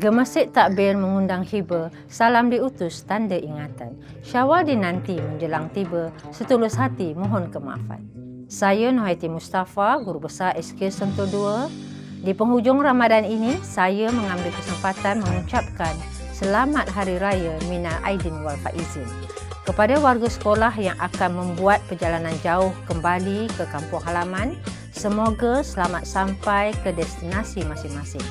Gemesit takbir mengundang hiba, salam diutus tanda ingatan. Syawal dinanti menjelang tiba, setulus hati mohon kemaafan. Saya Nohaiti Mustafa, Guru Besar SK Sentul 2. Di penghujung Ramadan ini, saya mengambil kesempatan mengucapkan Selamat Hari Raya Minal Aidin wal Faizin kepada warga sekolah yang akan membuat perjalanan jauh kembali ke kampung halaman. Semoga selamat sampai ke destinasi masing-masing.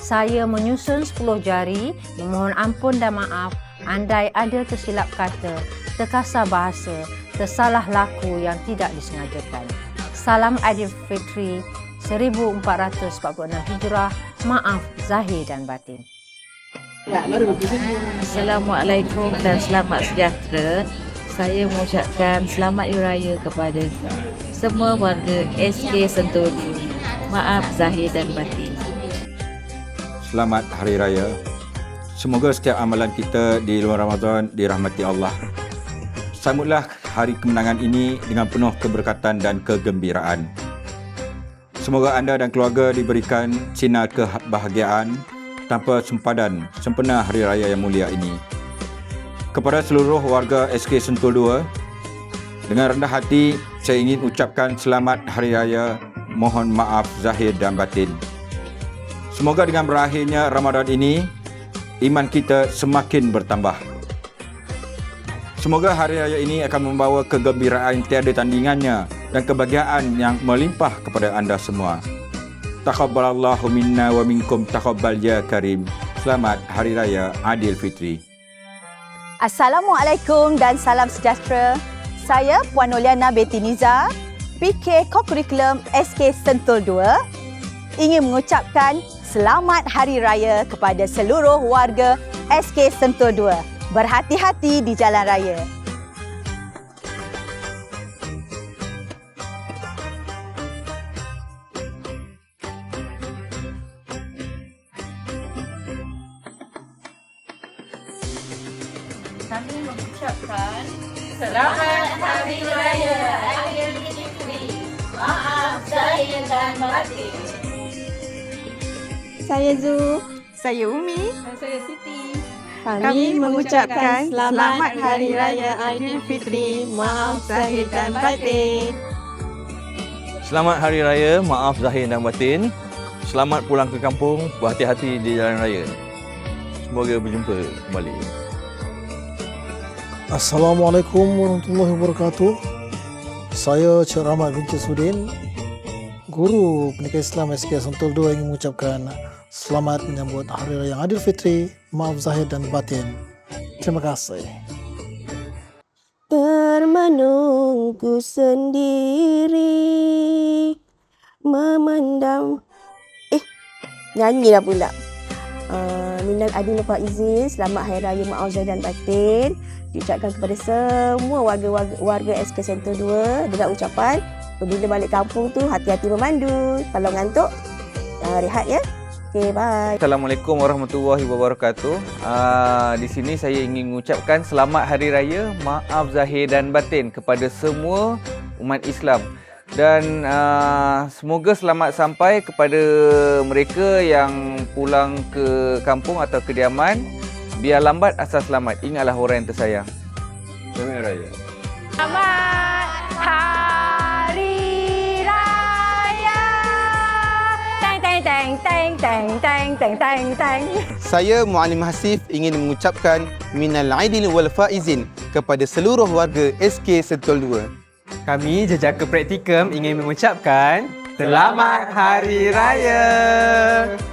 Saya menyusun 10 jari, memohon ampun dan maaf andai ada tersilap kata, terkasar bahasa, tersalah laku yang tidak disengajakan. Salam Aidilfitri 1446 Hijrah. Maaf zahir dan batin. Assalamualaikum dan selamat sejahtera. Saya mengucapkan selamat Hari Raya kepada semua warga SK Sentul. Maaf zahir dan batin. Selamat Hari Raya. Semoga setiap amalan kita di luar Ramadan dirahmati Allah. Sambutlah hari kemenangan ini dengan penuh keberkatan dan kegembiraan. Semoga anda dan keluarga diberikan sinar kebahagiaan tanpa sempadan sempena Hari Raya yang mulia ini. Kepada seluruh warga SK Sentul 2, dengan rendah hati saya ingin ucapkan selamat Hari Raya. Mohon maaf zahir dan batin. Semoga dengan berakhirnya Ramadan ini, iman kita semakin bertambah. Semoga hari raya ini akan membawa kegembiraan tiada tandingannya dan kebahagiaan yang melimpah kepada anda semua. Taqabbalallahu minna wa minkum taqabbal ya karim. Selamat Hari Raya Aidilfitri. Assalamualaikum dan salam sejahtera. Saya Puan Noliana Beti Niza, PK Co-Curriculum SK Sentul 2, ingin mengucapkan Selamat Hari Raya kepada seluruh warga SK Sentul 2. Berhati-hati di jalan raya. Kami mengucapkan Selamat Hari Raya Aidilfitri. Maaf zahir dan batin. Saya Zu. Saya Umi. Saya Siti. Kami mengucapkan Selamat Hari Raya Aidilfitri. Maaf zahir dan batin. Selamat Hari Raya, maaf zahir dan batin. Selamat pulang ke kampung, berhati-hati di jalan raya. Semoga berjumpa kembali. Assalamualaikum warahmatullahi wabarakatuh. Saya Cik Rahmat binti Sudin, Guru Pendidikan Islam SK Sentul 2 ingin mengucapkan selamat menyambut Hari Raya Aidilfitri. Maaf zahir dan batin. Terima kasih. Termenunggu sendiri memandang eh nyanyi dah pula. Uh, Minal Adil Faizin, selamat Hari Raya Maaf Zahir dan Batin diucapkan kepada semua warga-warga warga SK Center 2 dengan ucapan bila balik kampung tu hati-hati memandu. Kalau ngantuk, uh, rehat ya. Okay, bye. Assalamualaikum warahmatullahi wabarakatuh. Uh, di sini saya ingin mengucapkan selamat hari raya, maaf zahir dan batin kepada semua umat Islam. Dan uh, semoga selamat sampai kepada mereka yang pulang ke kampung atau kediaman. Biar lambat asal selamat. Ingatlah orang yang tersayang. Selamat Hari Raya. Selamat Hari teng teng teng teng teng teng teng teng. Saya Muallim Hasif ingin mengucapkan minal aidil wal faizin kepada seluruh warga SK Sentul 2. Kami jejaka praktikum ingin mengucapkan selamat hari raya. raya.